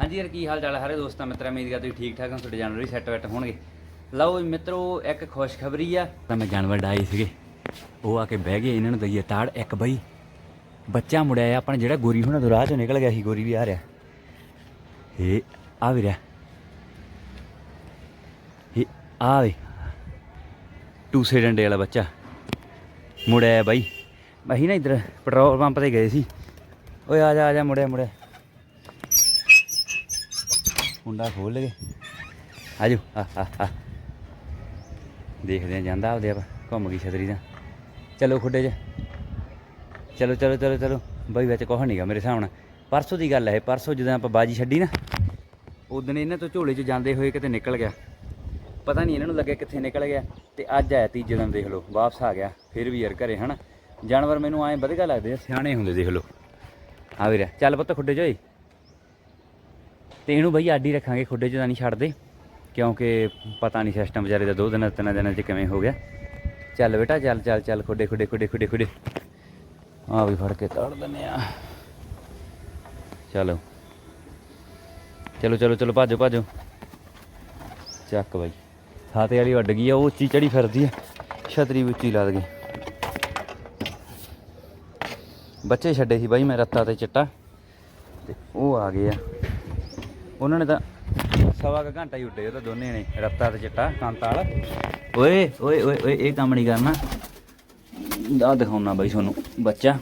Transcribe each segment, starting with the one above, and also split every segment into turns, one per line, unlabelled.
ਹਾਂਜੀ ਯਾਰ, ਕੀ ਹਾਲ ਚਾਲ ਹੈ ਸਾਰੇ ਦੋਸਤਾਂ, ਮਿੱਤਰਾਂ, ਉਮੀਦ ਕਰਦਾ ਤੁਸੀਂ ਠੀਕ ਠਾਕ ਹੋ, ਤੁਹਾਡੇ ਜਾਨਵਰ ਵੀ ਸੈੱਟ ਵੈਟ ਹੋਣਗੇ। ਲਓ ਵੀ ਮਿੱਤਰੋ, ਇੱਕ ਖੁਸ਼ਖਬਰੀ ਆ। ਤਾਂ ਮੈਂ ਜਾਨਵਰ ਡਾਈ ਸੀਗੇ। ਉਹ ਆ ਕੇ ਬਹਿ ਗਏ, ਇਹਨਾਂ ਨੂੰ ਦਈਏ ਤਾੜ। ਇੱਕ ਬਈ, ਬੱਚਾ ਮੁੜਿਆ ਆ, ਆਪਣਾ ਜਿਹੜਾ ਗੋਰੀ ਹੁਣਾਂ ਤੋਂ ਰਾਹ ਚੋਂ ਨਿਕਲ ਗਿਆ ਸੀ, ਗੋਰੀ ਵੀ ਆ ਰਿਹਾ। ਇਹ ਆ ਵੀ ਰਿਹਾ। ਇਹ ਆ ਵੇ। ਟੂਸੇ ਡੰਡੇ ਵਾਲਾ ਬੱਚਾ। ਮੁੜਿਆ ਬਾਈ। ਅਸੀਂ ਨਾ ਇੱਧਰ ਪੈਟਰੋਲ ਪੰਪ ਤੇ ਗਏ ਸੀ। ਓਏ ਆ ਜਾ ਆ ਜਾ, ਮੁੜਿਆ ਮੁੜਿਆ। ਮੁੰਡਾ ਖੋਲ ਲਗੇ ਆਜੋ ਆ ਆ ਆ। ਦੇਖਦੇ ਆ ਜਾਂਦਾ ਆਪਦੇ ਆਪ ਘੁੰਮ ਗਈ ਛਤਰੀ ਦਾ ਚਲੋ ਖੁੱਡੇ 'ਚ। ਚਲੋ ਚਲੋ ਚਲੋ ਚਲੋ। ਬਈ ਵਿੱਚ ਕੁਛ ਨਹੀਂਗਾ ਮੇਰੇ ਹਿਸਾਬ ਨਾਲ। ਪਰਸੋਂ ਦੀ ਗੱਲ ਹੈ ਇਹ, ਪਰਸੋਂ ਜਦੋਂ ਆਪਾਂ ਬਾਜੀ ਛੱਡੀ ਨਾ ਉਦੋਂ ਇਹਨਾਂ ਤੋਂ ਝੋਲੇ 'ਚ ਜਾਂਦੇ ਹੋਏ ਕਿਤੇ ਨਿਕਲ ਗਿਆ। ਪਤਾ ਨਹੀਂ ਇਹਨਾਂ ਨੂੰ ਲੱਗਿਆ ਕਿੱਥੇ ਨਿਕਲ ਗਿਆ। ਤੇ ਅੱਜ ਆਇਆ ਤੀਜੇ ਦਿਨ ਦੇਖ ਲਓ ਵਾਪਸ ਆ ਗਿਆ ਫਿਰ ਵੀ ਯਾਰ ਘਰੇ ਹਨਾ। ਜਾਨਵਰ ਮੈਨੂੰ ਐਂ ਵਧੀਆ ਲੱਗਦੇ ਆ ਸਿਆਣੇ ਹੁੰਦੇ ਦੇਖ ਲਓ। ਆ ਵੀਰ ਚੱਲ ਪੁੱਤ ਖੁੱਡੇ 'ਚ ਓਏ। ਤੇ ਇਹਨੂੰ ਬਈ ਆਡੀ ਰੱਖਾਂਗੇ ਖੁੱਡੇ 'ਚ ਤਾਂ ਨਹੀਂ ਛੱਡਦੇ, ਕਿਉਂਕਿ ਪਤਾ ਨਹੀਂ ਸਿਸਟਮ ਵਿਚਾਰੇ ਦਾ ਦੋ ਦਿਨਾਂ, ਤਿੰਨ ਦਿਨਾਂ 'ਚ ਕਿਵੇਂ ਹੋ ਗਿਆ। ਚੱਲ ਬੇਟਾ, ਚੱਲ ਚੱਲ ਚੱਲ, ਖੁੱਡੇ ਖੁੱਡੇ ਖੁੱਡੇ ਖੁੱਡੇ ਖੁੱਡੇ। ਆ ਵੀ ਫੜ ਕੇ ਤੜ ਦਿੰਨੇ ਆ। ਚਲੋ। ਚਲੋ ਚਲੋ ਚਲੋ, ਭਾਜੋ ਭਾਜੋ। ਚੱਕ ਬਾਈ। ਸਾਤੇ ਵਾਲੀ ਵੱਡ ਗਈ ਆ, ਉਹ ਉੱਚੀ ਚੜੀ ਫਿਰਦੀ ਆ। ਛਤਰੀ ਉੱਚੀ ਲੱਦ ਗਈ ਬੱਚੇ ਛੱਡੇ ਸੀ ਬਾਈ ਮੈਂ ਰੱਤਾ ਤੇ ਚਿੱਟਾ, ਤੇ ਉਹ ਆ ਗਏ ਆ। ਉਹਨਾਂ ਨੇ ਤਾਂ ਸਵਾ ਕੁ ਘੰਟਾ ਹੀ ਉੱਡੇ ਉਹ ਤਾਂ ਦੋਨੇ ਨੇ ਰੱਤਾ ਤੇ ਚਿੱਟਾ ਕਾਂਤਾ ਵਾਲਾ ਓਏ ਓਏ ਓਏ ਓਏ, ਇਹ ਕੰਮ ਨਹੀਂ ਕਰਨਾ। ਆ ਦਿਖਾਉਣਾ ਬਾਈ ਤੁਹਾਨੂੰ, ਬੱਚਾ।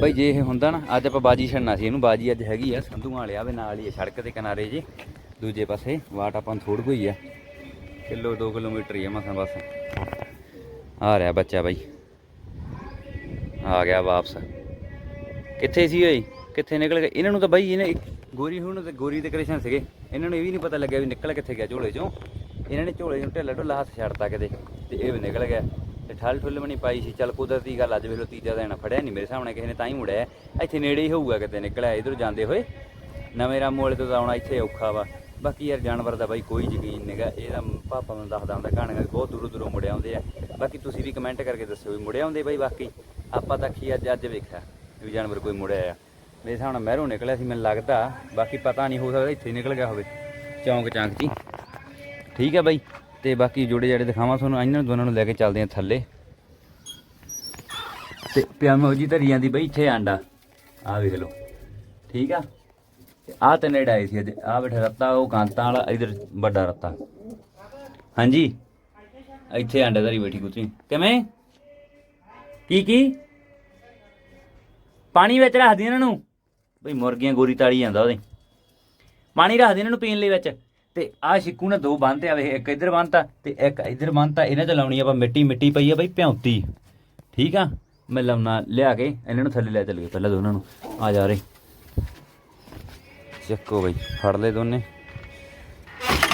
ਬਾਈ, ਜੇ ਇਹ ਹੁੰਦਾ ਨਾ, ਅੱਜ ਆਪਾਂ ਬਾਜੀ ਛੱਡਣਾ ਸੀ ਇਹਨੂੰ, ਬਾਜੀ ਅੱਜ ਹੈਗੀ ਆ ਸੰਧੂਆਂ ਵਾਲਿਆ ਵੇ ਨਾਲ ਹੀ ਆ, ਸੜਕ ਦੇ ਕਿਨਾਰੇ ਜੇ। ਦੂਜੇ ਪਾਸੇ, ਵਾਟ ਆਪਾਂ ਨੂੰ ਥੋੜ ਕੋਈ ਆ। ਕਿਲੋ 2 ਕਿਲੋਮੀਟਰ ਹੀ ਆ ਮਸਾਂ ਬਸ। ਆ ਰਿਹਾ ਬੱਚਾ ਬਾਈ। ਆ ਗਿਆ ਵਾਪਸ। ਕਿੱਥੇ ਸੀ ਓਏ? ਕਿੱਥੇ ਨਿਕਲ ਗਏ? ਇਹਨਾਂ ਨੂੰ ਤਾਂ ਬਾਈ ਇਹਨੇ ਗੋਰੀ ਹੁਣ ਤੇ ਗੋਰੀ ਦੇ ਕ੍ਰਿਸ਼ਨ ਸੀਗੇ। ਇਹਨਾਂ ਨੂੰ ਇਹ ਵੀ ਨਹੀਂ ਪਤਾ ਲੱਗਿਆ ਵੀ ਨਿਕਲ ਕਿੱਥੇ ਗਿਆ ਝੋਲੇ ਚੋਂ। ਇਹਨਾਂ ਨੇ ਝੋਲੇ ਨੂੰ ਢਿੱਲਾ ਢੁੱਲਾ ਹੱਥ ਛੱਡਤਾ ਕਿਤੇ ਤੇ ਇਹ ਵੀ ਨਿਕਲ ਗਿਆ। ਤੇ ਠਲ ਠੁੱਲ ਵੀ ਨਹੀਂ ਪਾਈ ਸੀ। ਚੱਲ ਕੁਦਰਤੀ ਗੱਲ ਅੱਜ ਵੇਖ ਲੋ ਤੀਜਾ ਦਿਨ ਫੜਿਆ ਨਹੀਂ ਮੇਰੇ ਸਾਹਮਣੇ ਕਿਸੇ ਨੇ, ਤਾਂ ਹੀ ਮੁੜਿਆ। ਇੱਥੇ ਨੇੜੇ ਹੀ ਹੋਊਗਾ ਕਿਤੇ ਨਿਕਲਿਆ, ਇਧਰ ਜਾਂਦੇ ਹੋਏ। ਨਵੇਂ ਰਾਮੂ ਵਾਲੇ ਤੋਂ ਤਾਂ ਆਉਣਾ ਇੱਥੇ ਔਖਾ ਵਾ। ਬਾਕੀ ਯਾਰ ਜਾਨਵਰ ਦਾ ਬਾਈ ਕੋਈ ਯਕੀਨ ਨਹੀਂਗਾ ਇਹਦਾ ਪਾਪਾ ਮੈਨੂੰ ਦੱਸਦਾ ਹੁੰਦਾ, ਕਹਾਣੀਆਂ ਵੀ ਬਹੁਤ ਦੂਰੋਂ ਦੂਰੋਂ ਮੁੜਿਆ ਆਉਂਦੇ ਆ। ਬਾਕੀ ਤੁਸੀਂ ਵੀ ਕਮੈਂਟ ਕਰਕੇ ਦੱਸਿਓ ਵੀ ਮੁੜਿਆ ਆਉਂਦੇ ਬਾਈ ਬਾਕੀ ਆਪਾਂ ਤਾਂ ਕੀ ਅੱਜ ਅੱਜ ਵੇਖਿਆ ਵੀ ਜਾਨਵਰ ਕੋਈ ਮੁੜਿਆ ਆ। ਮੇਰੇ ਹਿਸਾਬ ਨਾਲ ਮਹਿਰੋਂ ਨਿਕਲਿਆ ਸੀ, ਮੈਨੂੰ ਲੱਗਦਾ। ਬਾਕੀ ਪਤਾ ਨਹੀਂ, ਹੋ ਸਕਦਾ ਇੱਥੇ ਨਿਕਲ ਗਿਆ ਹੋਵੇ। ਚੌਂਕ ਚਾਂਕ 'ਚ ਹੀ। ਠੀਕ ਹੈ ਬਾਈ। ਤੇ ਬਾਕੀ ਜੋੜੇ ਜਿਹੜੇ ਦਿਖਾਵਾਂ ਤੁਹਾਨੂੰ, ਇਹਨਾਂ ਨੂੰ ਦੋਨਾਂ ਨੂੰ ਲੈ ਕੇ ਚੱਲਦੇ ਆ ਥੱਲੇ। ਤੇ ਪਿਆਮੋ ਜੀ ਧਰੀ ਜਾਂਦੀ ਬਈ ਇੱਥੇ ਆਂਡਾ। ਆ ਵੇਖ ਲਓ। ਠੀਕ ਆ? ਆ ਤੇ ਨੇੜੇ ਆਈ ਸੀ ਅੱਜ। ਆ ਬੈਠਾ ਰੱਤਾ, ਉਹ ਕਾਂਤਾਂ ਵਾਲਾ, ਇਧਰ ਵੱਡਾ ਰੱਤਾ। ਹਾਂਜੀ? ਇੱਥੇ ਆਂਡਾ ਧਰੀ ਬੈਠੀ ਕੁੱਤੀ ਕਿਵੇਂ? ਕੀ ਕੀ ਪਾਣੀ ਵਿੱਚ ਰੱਖਦੀ ਇਹਨਾਂ ਨੂੰ? ਬਈ ਮੁਰਗੀਆਂ ਗੋਰੀ ਤਾੜੀ ਜਾਂਦਾ ਉਹਦੇ। ਪਾਣੀ ਰੱਖਦੇ ਇਹਨਾਂ ਨੂੰ ਪੀਣ ਲਈ ਵਿੱਚ। ਤੇ ਆ ਸ਼ਿੱਕੂ ਨੇ ਦੋ ਬੰਨਤੇ ਆ ਇੱਕ ਇੱਧਰ ਬੰਨਤਾ ਤੇ ਇੱਕ ਇੱਧਰ ਬੰਨਤਾ ਇਹਨਾਂ ਤੇ ਲਾਉਣੀ ਆਪਾਂ ਮਿੱਟੀ ਮਿੱਟੀ ਪਈ ਆ ਬਈ ਭਿਉਂਤੀ। ਠੀਕ ਆ? ਮੈਂ ਲਾਉਣਾ, ਲਿਆ ਕੇ ਇਹਨਾਂ ਨੂੰ ਥੱਲੇ ਲੈ ਚੱਲ ਗਏ ਪਹਿਲਾਂ ਦੋਨਾਂ ਨੂੰ। ਆ ਜਾ ਰੇ। ਚੱਕੋ ਬਈ, ਫੜ ਲੈ ਦੋਨੇ।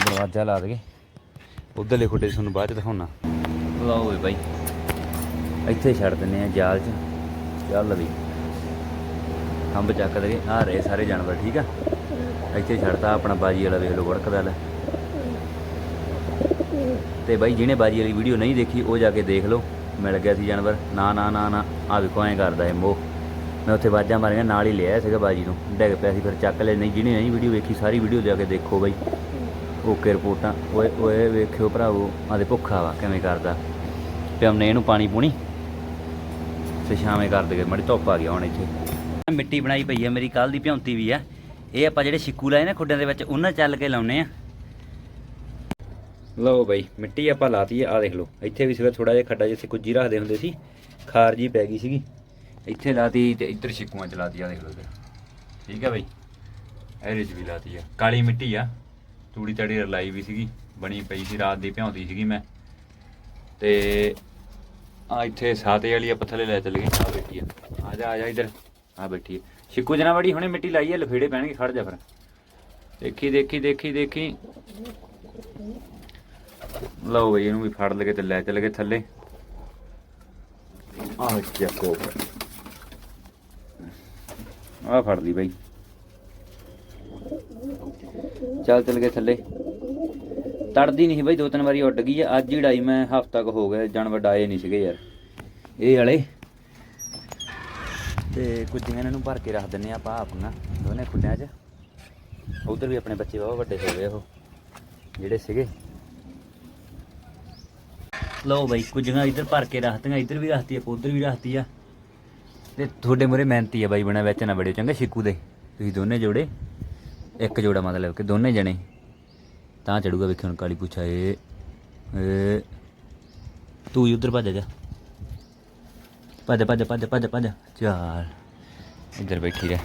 ਦਰਵਾਜ਼ਾ ਲਾ ਦਗੇ ਉਧਰਲੇ ਖੁੱਡੇ 'ਚ ਤੁਹਾਨੂੰ ਬਾਅਦ ਚ ਦਿਖਾਉਣਾ। ਲਓ ਵੇ ਬਾਈ, ਇੱਥੇ ਛੱਡ ਦਿੰਨੇ ਆ ਜਾਲ 'ਚ। ਚੱਲ ਵੀ ਖੰਭ ਚੱਕ ਦੇ ਆ ਰਹੇ ਸਾਰੇ ਜਾਨਵਰ ਠੀਕ ਆ? ਇੱਥੇ ਛੱਡਤਾ ਆਪਣਾ ਬਾਜੀ ਵਾਲਾ ਵੇਖ ਲਓ ਵੜਕਦਾ ਲੈ। ਤੇ ਬਾਈ ਜਿਹਨੇ ਬਾਜੀ ਵਾਲੀ ਵੀਡੀਓ ਨਹੀਂ ਦੇਖੀ ਉਹ ਜਾ ਕੇ ਦੇਖ ਲਓ। ਮਿਲ ਗਿਆ ਸੀ ਜਾਨਵਰ। ਨਾ ਨਾ ਨਾ ਨਾ। ਆ ਵੇਖੋ ਐਂ ਕਰਦਾ ਇਹ ਮੋਹ। ਮੈਂ ਉੱਥੇ ਬਾਜਾਂ ਮਾਰੀਆਂ ਨਾਲ ਹੀ ਲਿਆ ਸੀਗਾ ਬਾਜੀ ਨੂੰ। ਡਿੱਗ ਪਿਆ ਸੀ ਫਿਰ ਚੱਕ ਲੈ ਨਹੀਂ ਜਿਹਨੇ ਨਹੀਂ ਵੀਡੀਓ ਵੇਖੀ ਸਾਰੀ ਵੀਡੀਓ ਜਾ ਕੇ ਦੇਖੋ ਬਾਈ। ਓਕੇ ਰਿਪੋਰਟਾਂ। ਓਏ ਓਏ ਵੇਖਿਓ ਭਰਾਵੋ ਆਦੇ ਭੁੱਖਾ ਵਾ ਕਿਵੇਂ ਕਰਦਾ। ਤੇ ਹਮਨੇ ਇਹਨੂੰ ਪਾਣੀ ਪੂਣੀ ਤੇ ਸ਼ਾਮੇ ਕਰ ਦੇਗੇ। ਮੜੀ ਧੁੱਪ ਆ ਗਿਆ ਹੁਣ ਇੱਥੇ। ਮਿੱਟੀ ਬਣਾਈ ਪਈ ਆ, ਮੇਰੀ ਕੱਲ ਦੀ ਭਿਉਂਤੀ ਵੀ ਆ। ਇਹ ਆਪਾਂ ਜਿਹੜੇ ਛਿੱਕੂ ਲਾਏ ਨਾ ਖੁੱਡਿਆਂ ਦੇ ਵਿੱਚ, ਉਹਨਾਂ ਚੱਲ ਕੇ ਲਾਉਨੇ ਆ। ਲਓ ਬਈ, ਮਿੱਟੀ ਆਪਾਂ ਲਾਤੀ ਆ ਦੇਖ ਲਓ। ਇੱਥੇ ਵੀ ਸੀਗਾ ਥੋੜਾ ਜਿਹਾ ਖੱਡਾ ਜਿੱਥੇ ਕੁੱਜੀ ਰੱਖਦੇ ਹੁੰਦੇ ਸੀ, ਖਾਰ ਜੀ ਪੈ ਗਈ ਸੀਗੀ। ਇੱਥੇ ਲਾਤੀ ਤੇ ਇੱਧਰ ਛਿੱਕੂਆਂ ਚ ਲਾਤੀ ਆ ਦੇਖ ਲਓ ਠੀਕ ਆ ਬਈ? ਇਹਦੇ ਚ ਵੀ ਲਾਤੀ ਆ। ਕਾਲੀ ਮਿੱਟੀ ਆ। ਤੂੜੀ ਤੜੀ ਰਲਾਈ ਵੀ ਸੀਗੀ, ਬਣੀ ਪਈ ਸੀ, ਰਾਤ ਦੀ ਭਿਉਂਤੀ ਸੀਗੀ ਮੈਂ। ਤੇ ਆ ਇੱਥੇ ਸਾਤੇ ਵਾਲੀ ਆਪਾਂ ਥੱਲੇ ਲੈ ਚੱਲ ਗਏ ਆ ਬੈਠੀ ਆ। ਆ ਜਾ ਆ ਜਾ ਇੱਧਰ। ਆ ਬੈਠੀ ਆ ਛਿੱਕੂ ਜਨਾ ਬੜੀ ਹੁਣੇ ਮਿੱਟੀ ਲਾਈ ਹੈ, ਲਫੇੜੇ ਪੈਣਗੇ, ਖੜ ਜਾ ਫਿਰ। ਦੇਖੀ ਦੇਖੀ ਦੇਖੀ ਦੇਖੀ। ਲਓ ਬਈ, ਇਹਨੂੰ ਵੀ ਫੜ ਲਗੇ ਤੇ ਲੈ ਚੱਲ ਗਏ ਥੱਲੇ। ਆਹ ਚੱਕੋ ਆਹ ਫੜ ਲਈ ਬਈ। ਚੱਲ ਚਲ ਗਏ ਥੱਲੇ। ਤੜਦੀ ਨਹੀਂ ਸੀ ਬਈ, ਦੋ ਤਿੰਨ ਵਾਰੀ ਉੱਡ ਗਈ ਆ ਅੱਜ ਹੀ ਡਾਈ ਮੈਂ, ਹਫਤਾ ਕੁ ਹੋ ਗਿਆ, ਜਾਨਵਰ ਡਾਏ ਨਹੀਂ ਸੀਗੇ ਯਾਰ। ਇਹ ਵਾਲੇ ਤੇ ਕੁੱਜੀਆਂ ਇਹਨਾਂ ਨੂੰ ਭਰ ਕੇ ਰੱਖ ਦਿੰਨੇ ਆ ਆਪਾਂ ਆਪਣਾ ਦੋਨੇ ਖੁੱਲਿਆਂ 'ਚ। ਉਧਰ ਵੀ ਆਪਣੇ ਬੱਚੇ ਬਹੁਤ ਵੱਡੇ ਹੋ ਗਏ ਉਹ, ਜਿਹੜੇ ਸੀਗੇ। ਲਓ ਬਾਈ ਕੁਝੀਆਂ ਇੱਧਰ ਭਰ ਕੇ ਰੱਖਤੀਆਂ, ਇੱਧਰ ਵੀ ਰੱਖਤੀ ਆ ਉਧਰ ਵੀ ਰੱਖਤੀ ਆ। ਤੇ ਤੁਹਾਡੇ ਮੂਰੇ ਮਿਹਨਤੀ ਆ ਬਾਈ, ਬਣਾ ਵਿੱਚ ਨਾ ਬੜੇ ਚੰਗਾ ਸ਼ਿਕੂ ਦੇ। ਤੁਸੀਂ ਦੋਨੇ ਜੋੜੇ, ਇੱਕ ਜੋੜਾ ਮਤਲਬ ਕਿ ਦੋਨੇ ਜਣੇ। ਤਾਂ ਚੜੂਗਾ ਵੇਖੀ ਹੁਣ ਕਾਲੀ ਪੁੱਛਾ ਏ। ਤੂੰ ਹੀ ਉਧਰ ਭੱਜ ਜਾ। ਭੱਜ ਭੱਜ ਭੱਜ ਭੱਜ ਭੱਜ ਚਾਲ ਇੱਧਰ ਬੈਠੀ ਰਹਿ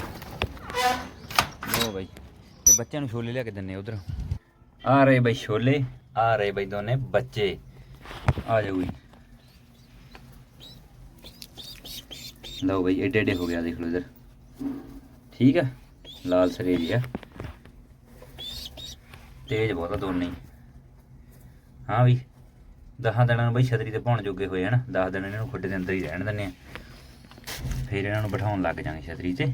ਲੋ ਬਾਈ ਤੇ ਬੱਚਿਆਂ ਨੂੰ ਛੋਲੇ ਲਿਆ ਕੇ ਦਿੰਨੇ ਉਧਰ ਆ ਰਹੇ ਬਾਈ ਛੋਲੇ ਆ ਰਹੇ ਬਾਈ ਦੋਨੇ ਬੱਚੇ ਆ ਜਾਓ ਜੀ ਲਓ ਬਾਈ ਏਡੇ ਏਡੇ ਹੋ ਗਿਆ ਦੇਖ ਲਓ ਇਧਰ ਠੀਕ ਆ ਲਾਲ ਸਰੀਰ ਆ ਤੇਜ਼ ਬਹੁਤ ਆ ਦੋਨੇ ਹੀ। ਹਾਂ ਵੀ ਦਸਾਂ ਦਿਨਾਂ ਨੂੰ ਬਈ ਛਤਰੀ ਤੇ ਪਾਉਣ ਜੋਗੇ ਹੋਏ ਹਨ 10 ਦਿਨ ਇਹਨਾਂ ਨੂੰ ਖੁੱਡੇ ਦੇ ਅੰਦਰ ਹੀ ਰਹਿਣ ਦਿੰਨੇ ਆ। ਫਿਰ ਇਹਨਾਂ ਨੂੰ ਬਿਠਾਉਣ ਲੱਗ ਜਾਾਂਗੇ ਛਤਰੀ ਤੇ,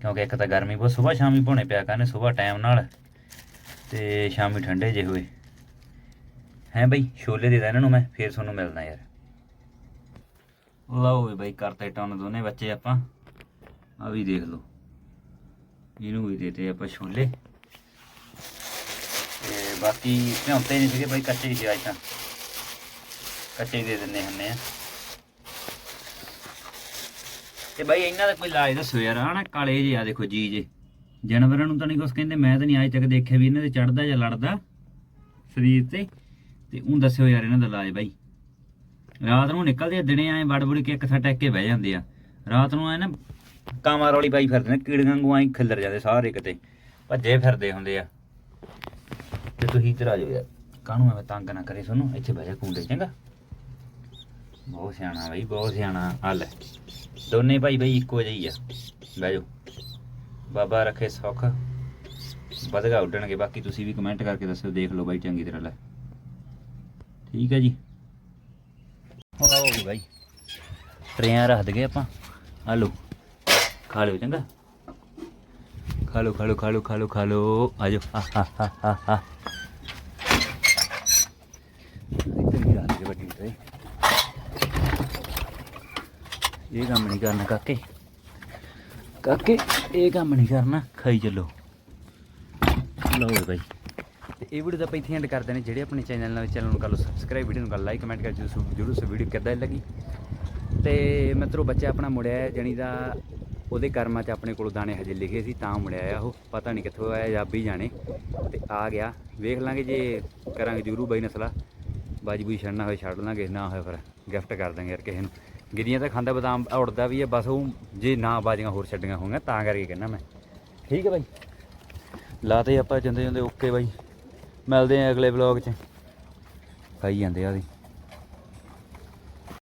ਕਿਉਂਕਿ ਇੱਕ ਤਾਂ ਗਰਮੀ ਬਹੁਤ, ਸਵੇਰ ਸ਼ਾਮੀ ਪਾਉਣੇ ਪਿਆ ਕਰਨੇ, ਸਵੇਰ ਟਾਈਮ ਨਾਲ, ਤੇ ਸ਼ਾਮੀ ਠੰਡੇ ਜੇ ਹੋਏ। ਹੈ ਬਈ, ਛੋਲੇ ਦੇ ਦਾਂ ਇਹਨਾਂ ਨੂੰ ਮੈਂ, ਫੇਰ ਤੁਹਾਨੂੰ ਮਿਲਦਾ ਯਾਰ। ਲਓ ਵੀ ਬਈ, ਕਰਤੇ ਟਾਉਣ ਦੋਨੇ ਬੱਚੇ ਆਪਾਂ ਆ ਵੀ ਦੇਖ ਲਓ। ਇਹਨੂੰ ਵੀ ਦੇਤੇ ਆਪਾਂ ਛੋਲੇ। ਤੇ ਬਾਕੀ ਭਿਉਂਤੇ ਨਹੀਂ ਸੀਗੇ ਬਈ, ਕੱਚੇ ਹੀ ਸੀ ਅੱਜ ਤਾਂ। ਕੱਚੇ ਦੇ ਦਿੰਦੇ ਹੁੰਨੇ ਆ। ਤੇ ਬਾਈ, ਇਹਨਾਂ ਦਾ ਕੋਈ ਇਲਾਜ ਦੱਸੋ ਯਾਰ ਹਨਾ ਕਾਲੇ ਜਿਹੇ ਆ, ਦੇਖੋ ਜੀ ਜੇ ਜਾਨਵਰਾਂ ਨੂੰ ਤਾਂ ਨਹੀਂ ਕੁਛ ਕਹਿੰਦੇ, ਮੈਂ ਤਾਂ ਨਹੀਂ ਅੱਜ ਤੱਕ ਦੇਖਿਆ ਵੀ ਇਹਨਾਂ ਦੇ ਚੜਦਾ ਜਾਂ ਲੜਦਾ ਸਰੀਰ ਤੇ। ਤੇ ਉਹ ਦੱਸਿਓ ਯਾਰ ਇਹਨਾਂ ਦਾ ਇਲਾਜ ਬਾਈ। ਰਾਤ ਨੂੰ ਨਿਕਲਦੇ ਆ, ਦਿਨੇ ਐ ਵੜ ਵੜ ਕੇ ਇੱਕ ਸੱਟ ਟੈਕ ਕੇ ਬਹਿ ਜਾਂਦੇ ਆ। ਰਾਤ ਨੂੰ ਐ ਨਾ ਕਾਮਾਂ ਰੌਲੀ ਪਾਈ ਫਿਰਦੇ ਨੇ, ਕੀੜੀਆਂ ਵਾਂਗੂ ਐਂ ਖਿੱਲਰ ਜਾਂਦੇ ਸਾਰੇ ਕਿਤੇ, ਭੱਜੇ ਫਿਰਦੇ ਹੁੰਦੇ ਆ। ਤੇ ਤੁਸੀਂ ਇੱਧਰ ਜਾਓ ਯਾਰ। ਕਾਹਨੂੰ ਐਵੇਂ ਤੰਗ ਨਾ ਕਰੇ ਤੁਹਾਨੂੰ ਇੱਥੇ ਬਹਿ ਜਾ ਕੁੰਡੇ, ਚੰਗਾ। ਬਹੁਤ ਸਿਆਣਾ ਬਈ, ਬਹੁਤ ਸਿਆਣਾ। ਹੱਲ ਲੈ। ਦੋਨੇ ਭਾਈ ਬਈ ਇੱਕੋ ਜਿਹੇ ਆ। ਬਹਿ ਜਾਓ। ਬਾਬਾ ਰੱਖੇ ਸੁੱਖ। ਵਧਗਾ ਉੱਡਣਗੇ। ਬਾਕੀ ਤੁਸੀਂ ਵੀ ਕਮੈਂਟ ਕਰਕੇ ਦੱਸਿਓ। ਦੇਖ ਲਓ ਬਾਈ, ਚੰਗੀ ਤਰ੍ਹਾਂ ਲੈ। ਠੀਕ ਹੈ ਜੀ। ਹੋ ਆਓ ਬਾਈ। ਟਰੇਆਂ ਰੱਖ ਦਗੇ ਆਪਾਂ। ਆ ਲਓ। ਖਾ ਲਿਓ ਚੰਗਾ। ਖਾ ਲਓ ਖਾ ਲਓ ਖਾ ਲਓ ਖਾ ਲਓ ਖਾ ਲਓ। ਆ ਜਾਓ ਹਾ ਹਾ ਹਾ ਹਾ ਹਾ ਇੱਧਰ ਹੀ ਰੱਖ ਦੇ ਵੱਡੀ ਤੇ ਇਹ ਕੰਮ ਨਹੀਂ ਕਰਨਾ ਕਾਕੇ। ਕਾਕੇ ਇਹ ਕੰਮ ਨਹੀਂ ਕਰਨਾ। ਖਾਈ ਚੱਲੋ। ਲਓ ਬਾਈ। ਤੇ ਇਹ ਵੀਡੀਓ ਤਾਂ ਆਪਾਂ ਇੱਥੇ ਐਂਡ ਕਰਦੇ ਨੇ। ਜਿਹੜੇ ਆਪਣੇ ਚੈਨਲ ਨਾਲ ਚੈਨਲ ਨੂੰ ਕਰ ਲਓ ਸਬਸਕ੍ਰਾਈਬ ਵੀਡੀਓ ਨੂੰ ਕਰ ਲਾਈਕ ਕਮੈਂਟ ਕਰ ਜਰੂਰ ਜਰੂਰ ਸੇ ਵੀਡੀਓ ਕਿੱਦਾਂ ਦੀ ਲੱਗੀ? ਤੇ ਮਿੱਤਰੋ ਬੱਚਾ ਆਪਣਾ ਮੁੜਿਆ ਜਾਣੀ ਦਾ ਉਹਦੇ ਕਰਮਾਂ 'ਚ ਆਪਣੇ ਕੋਲ ਦਾਣੇ ਹਜੇ ਲਿਖੇ ਸੀ ਤਾਂ ਮੁੜਿਆ ਆ ਉਹ। ਪਤਾ ਨਹੀਂ ਕਿੱਥੋਂ ਆਇਆ ਜਾਂ ਵੀ ਜਾਣੇ। ਤੇ ਆ ਗਿਆ। ਵੇਖ ਲਾਂਗੇ ਜੇ ਕਰਾਂਗੇ ਜਰੂਰ ਬਾਈ ਨਸਲਾ। ਬਾਜੀ ਬੂਈ ਛੱਡਣਾ ਹੋਏ ਛੱਡ ਲਾਂਗੇ। ਨਾ ਹੋਏ ਫਿਰ ਗਿਫਟ ਕਰ ਦਾਂਗੇ ਯਾਰ ਕਿਸੇ ਨੂੰ। ਗਿਰੀਆਂ ਤਾਂ ਖਾਂਦਾ, ਬਦਾਮ ਉੜਦਾ ਵੀ ਹੈ ਬਸ ਉਹ ਜੇ ਨਾ ਬਾਜੀਆਂ ਹੋਰ ਛੱਡੀਆਂ ਹੋਣਗੀਆਂ ਤਾਂ ਕਰਕੇ ਕਹਿੰਦਾ ਮੈਂ। ਠੀਕ ਹੈ ਬਾਈ। ਲਾਤੇ ਆਪਾਂ ਜਾਂਦੇ ਜਾਂਦੇ ਓਕੇ ਬਾਈ। ਮਿਲਦੇ ਆ ਅਗਲੇ ਵਲੌਗ 'ਚ। ਖਾਈ ਜਾਂਦੇ ਆ ਉਹਦੀ।